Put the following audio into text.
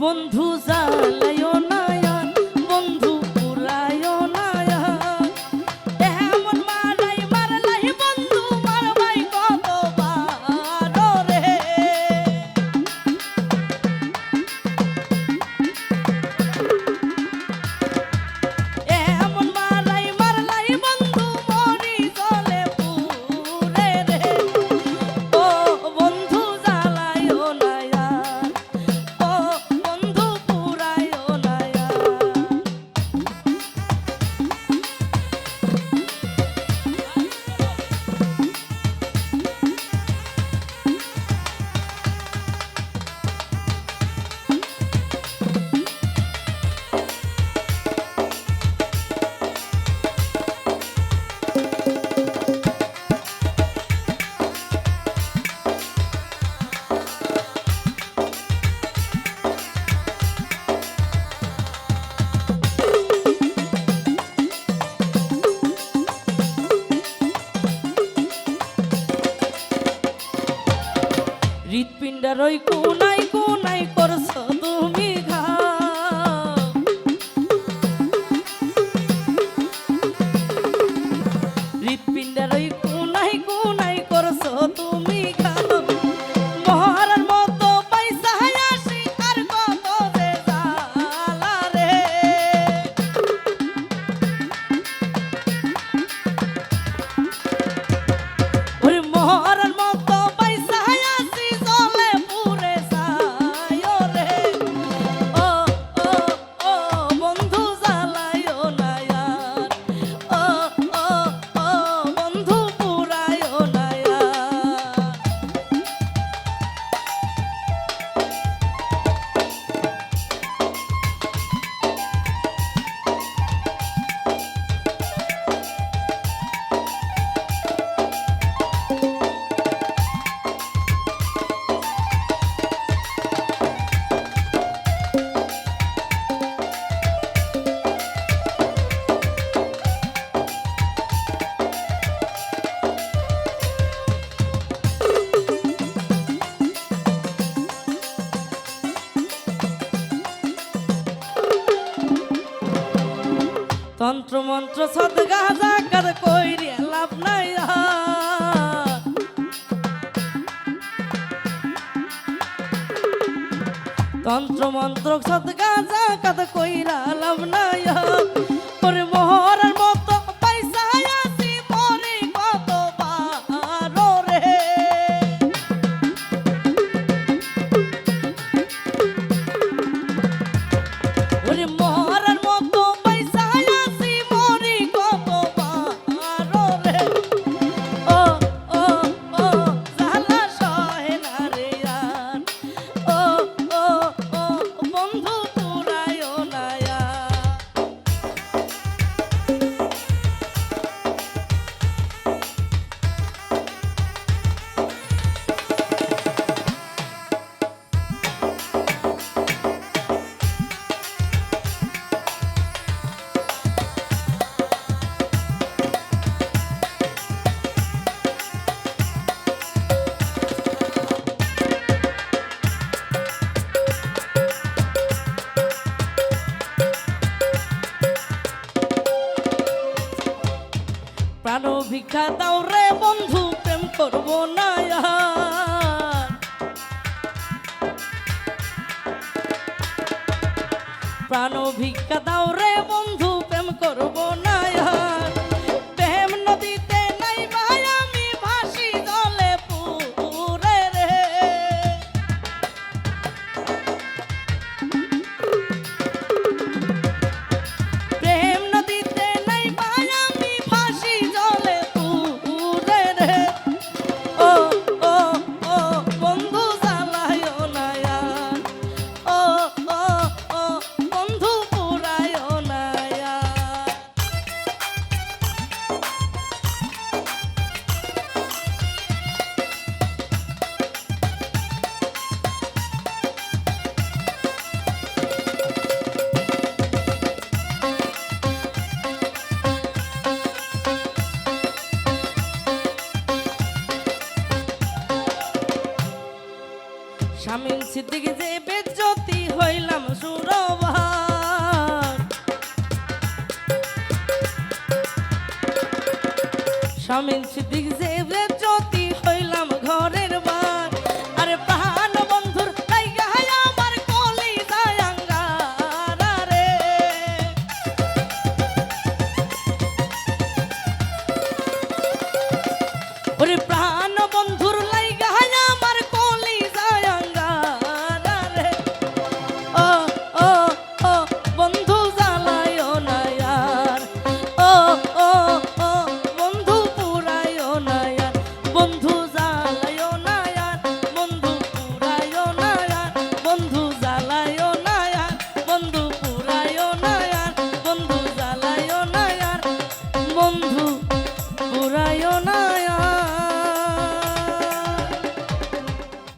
বন্ধু জালায়না। পিন্ডার ওই কোনায় মন্ত্র সদগা জাকাত কইরে লাভ নাই তন্ত্র মন্ত্র সদগা কত কই পরীক্ষা দাও রে বন্ধু প্রেম করব না প্রাণ ভিক্ষা দাও রে শামিল সিদ্দিক জেবরে জ্যোতি হইলাম ঘরের বার। আরে পাহান বন্ধুর আমার কলি রে ওরে